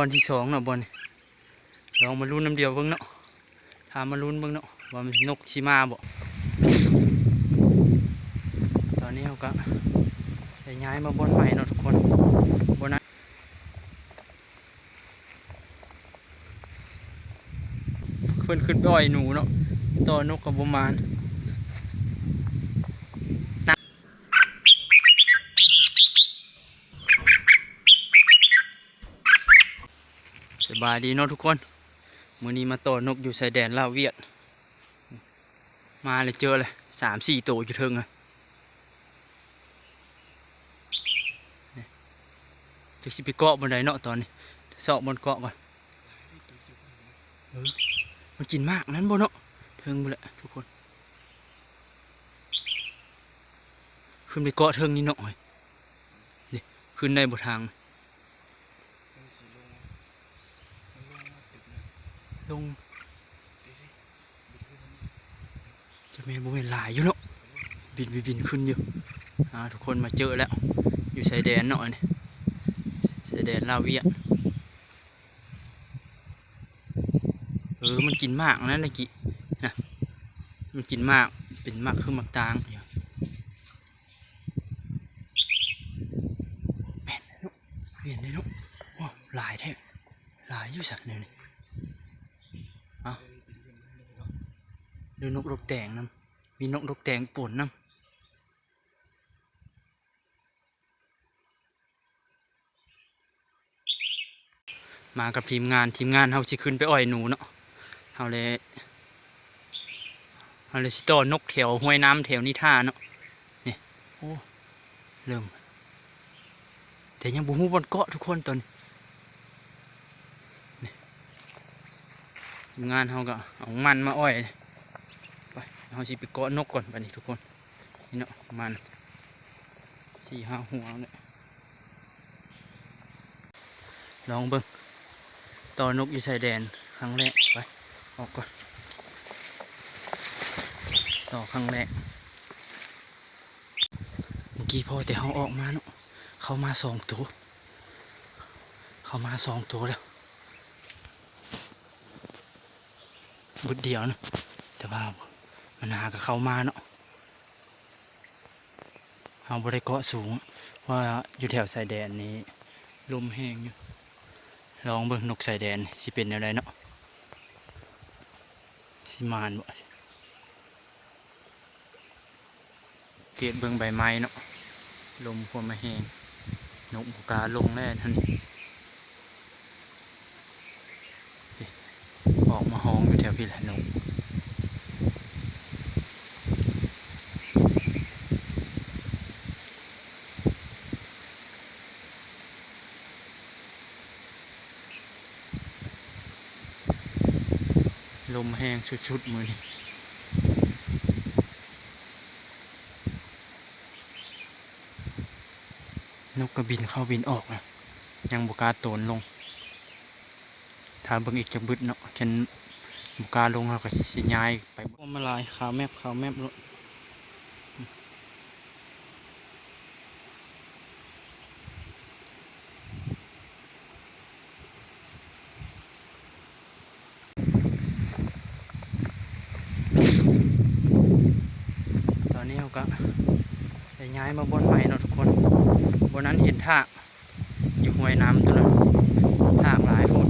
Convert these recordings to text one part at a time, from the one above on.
บอลที่สองเนาะบอลลองมาลุ้นน้ำเดียวเบิ่งเนาะถามมาลุ้นเบิ่งเนาะว่ามันนกชิมาบ่ตอนนี้เขาก็ได้ย้ายมาบอลใหม่เนาะทุกคนบอลนั้นขึ้นขึ้นไปอ่อยหนูเนาะต่อนกกับประมาณ บายดีเนาะทุกคนมือนี้มาต่อนกอยู่ชายแดนลาวเวียด มาเลยเจอเลยสามสี่ตัวอยู่เทิงอะนี่จะสิไปเกาะบนไดเนาะตอนนี้เสาะบนเกาะก่อนมันกินมากนั้นบนเนาะเทิงบ่แหละทุกคน ขึ้นไปเกาะเทิงนี่เนาะเฮ้ยขึ้นได้บนทาง ลงจะมนบุเมหลายอยู่เนาะบินบินขึ้นอยู่ทุกคนมาเจอแล้ว อยู่ชายแดนเนาะนี่ชายแดนลาวเวียเออมันกินมากนะตะกี้นะมันกินมากเป็นมากคือมักตางอยู่แม่นเลยนาะเวียนเลยเนาะว้าวหลายแท้หลายอยู่สักเนี่ยนี่ ดูนกนกแดงนํมีนกนกแดงป่นนํมากับทีมงานทีมงานเฮาสิขึ้นไปอ่อยหนูเนาะเฮาเลยเฮาเลยสิต่อนกแถวห้วยน้ำแถวนิท่าเนาะนี่โอ้เริ่มแต่ยังบ่ฮู้บนเกาะทุกคนตอนนี้นี่ทีมงานเฮาก็เอามันมาอ้อย เอาสิไปเกาะนกก่อนไปนี่ทุกคนนี่เนาะมันสี่ห้าหัวเนี่ยลองเบิ่งต่อนกอยู่ชายแดนครั้งแรกไปออกก่อนต่อครั้งแรกเมื่อกี้พอแต่เขาออกมาเนาะเขามาสองตัวเขามาสองตัวแล้วบุดเดียวนะแต่ว่า มันหากับเขามาเนาะเอาบริเกาะสูงว่าอยู่แถวชายแดนนี้ลมแห้งอยู่ลองเบิ่งนกชายแดนสิเป็นอะไรเนาะสิมานบ่เกตเบิ่งใบไม้เนาะลมพวมาแห้งนกกาลงแน่ท่านนี้นี่ออกมาห้องอยู่แถวพี่แหละนก ลมแห้งชุดๆมือนี้นกกระบินเข้าบินออกนะยังบุกาโตนลง ถ้าเบิ่งอีกจะบึดเนาะฉันบุกาลงเราก็สิย้ายไปมาลายขาวแมบขาวแมบรถ เราก็ได้ย้ายมาบนใหม่เนาะทุกคน บนนั้นเห็นทากอยู่ห้วยน้ำตัวนั้นทากหลายโพด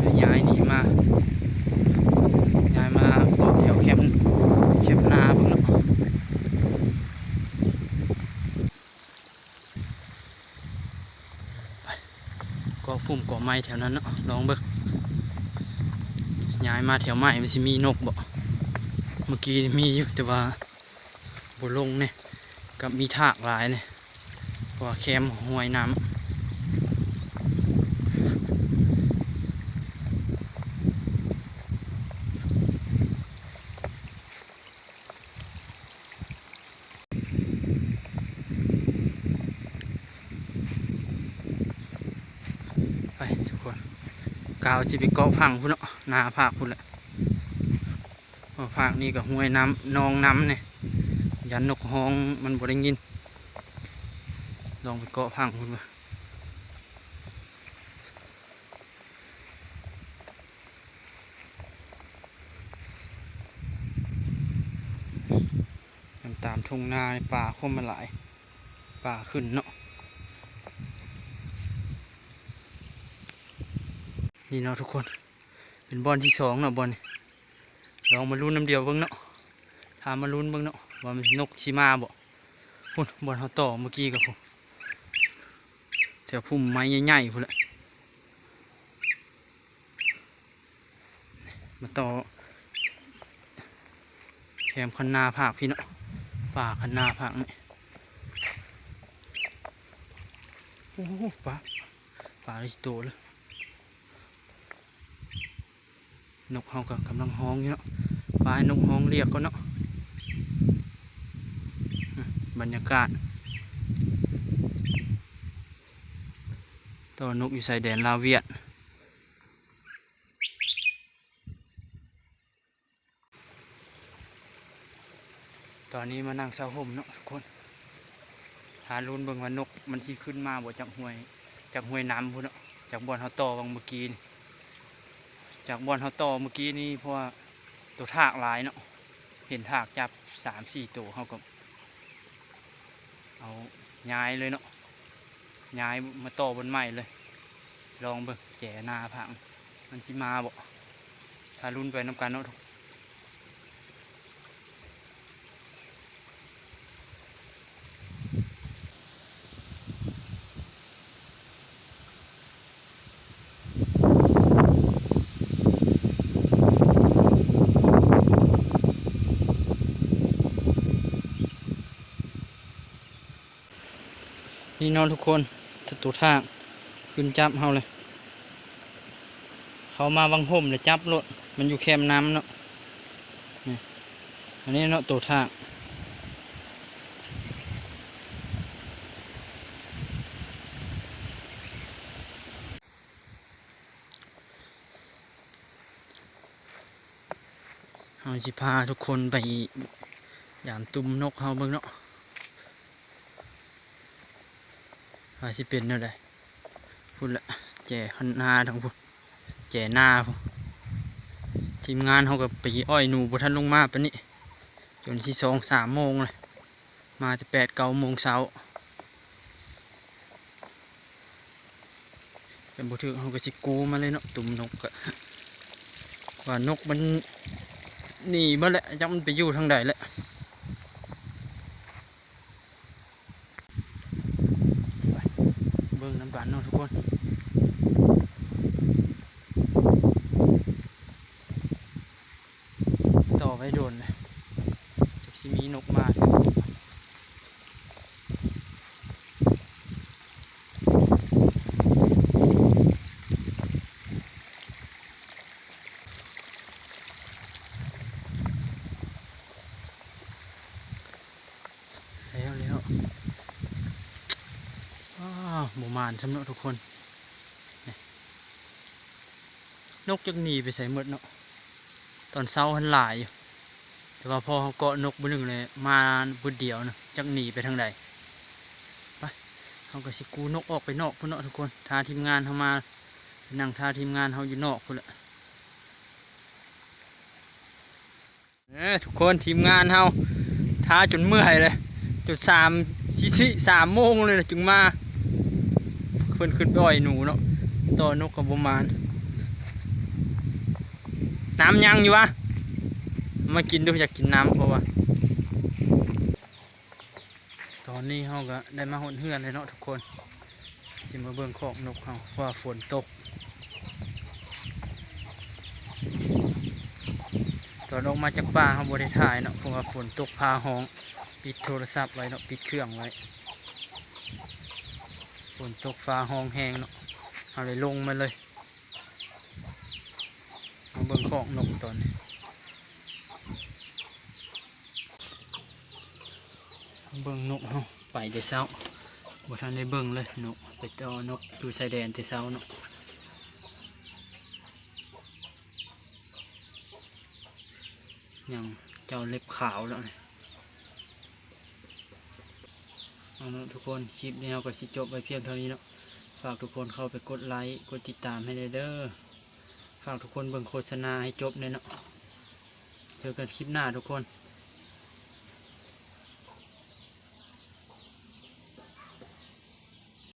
ได้ย้ายหนีมาย้ายมาเกาะแถวแคมป์แคมป์นาพวกเนาะไปเกาะพุ่มเกาะไม้แถวนั้นเนาะลองเบิก ย้ายมาแถวไม้มันสิมีนกบ่เมื่อกี้มีอยู่แต่ว่าบลงเนี่ยกับมีทากหลายเนี่ยเพราะว่าแคมห้วยน้ำไปทุกคน กาวจิไปเกาะพังพุ่นเนาะหนาภาคพุ่นแหละพราะภาคนี้ก็ห้วยน้ำนองน้ำเนี่ยยันนกฮ้องมันบ่ได้ยิน ลองไปเกาะพังคุณมาตามทุ่งนาในป่าคมมาหลายป่าขึ้นเนาะ นี่เนาะทุกคน เป็นบอลที่สองเนาะบอลนี่ลองมาลุ้นน้ำเดียวเบิ่งเนาะถามมาลุ้นเบิ่งเนาะว่ามันนกชิมาบ่พุ่นบอลเขาต่อเมื่อกี้กับผมแถวพุ่มไม้ใหญ่ๆพุ่นละมาต่อแถมคันนาภาคพี่เนาะป่าคันนาภาคนี่โอ้โหป่าป่าเลยโตเลย นกเฮาก็กำลังฮ้องอยู่เนาะปลายนกฮ้องเรียกก็เนาะบรรยากาศตัวนกอยู่ชายแดนลาวเวียดตอนนี้มานั่งเศร้าห่มเนาะทุกคน หาลุ้นเบิ่งว่านกมันสิขึ้นมาบ่จากห้วยจากห้วยน้ำพุ่นเนาะจากบ่อนเฮาต่อวังเมื่อกี้นี่ จากบอลเขาต่อเมื่อกี้นี่เพราะว่าตัวทากหลายเนาะเห็นทากจับสามสี่ตัวเขาก็เอาย้ายเลยเนาะย้ายมาต่อบนใหม่เลย ลองเบิ่งแจนาผังมันสิมาบ่ถ้ารุ่นไปน้ำกันเนาะทุก เนอนทุกคนสตูทากขึ้นจับเฮาเลย เขามาวังห่มเลยจับรถมันอยู่แคมน้ำเนาะนี่อันนี้เนาะตัวทากเฮาสิพาทุกคนไปยามตุ่มนกเฮาเบิ่งเนาะ ว่าสิเป็นแนวใดพูดละแจขันนาทั้งพูดแจหน้าพูดทีมงานเขากับไปอ้อยหนูบทันลงมาปะนี่จนที่สองสามโมงเลยมาจะแปดเก้าโมงเช้าเป็นบุตรเขาก็สิกูมาเลยเนาะตุ่มนกอะว่านกมันหนีมาแหละจักมันไปอยู่ทางใดแหละ เบิ่ง น้ำกันเนาะทุกคน ต่อไว้โดนเลยจะสิมีนกมาแล้วแล้วานสำเนาะทุกคน นกจักหนีไปใส่หมดเนาะ ตอนเช้าหันหลายอยู่ แต่ว่าพอเขาเกาะนกบนหนึ่งเลย มาบุดเดียวนะจักหนีไปทางใดไปเขาก็สิกูนกออกไปนอกพุ่นเนาะทุกคน ทาทีมงานเขามา นั่งทาทีมงานเขาอยู่นอกพุ่นละเอ้ยทุกคนทีมงานเขาทาจนเมื่อยเลยจุดสามสิสิสามโมงเลยนะจึงมา พิ่นขึ้นไปอ่อยหนูเนาะต่อนกกับประมาณน้ำยังอยู่วะมากินดูอยากกินน้ำเพราะว่าตอนนี้เขาก็ได้มาหนเฮือนเลยเนาะทุกคนสิมาเบิ่งของนกเขาเพราะว่าฝนตก ตอนออกมาจากป่าเขาบริถ่ายเนาะเพราะว่าฝนตกพาห้อง ปิดโทรศัพท์ไว้เนาะปิดเครื่องไว้ ฝนตกฟ้าห้องแห้งเนาะเอาเลยลงมาเลยมาเบิ่งของนกตอนนี้เบิ่งนกเฮาไปแต่เช้าบ่ทันได้เบิ่งเลยนกไปต่อนกอยู่ชายแดนแต่เช้าเนาะยังเจ้าเล็บขาวแล้วนี่ เอาเนาะทุกคนคลิปนี้เราก็สิจบไปเพียงเท่านี้เนาะฝากทุกคนเข้าไปกดไลค์กดติดตามให้เลยเด้อฝากทุกคนเบิ่งโฆษณาให้จบเลยเนาะเจอกันคลิปหน้าทุกคน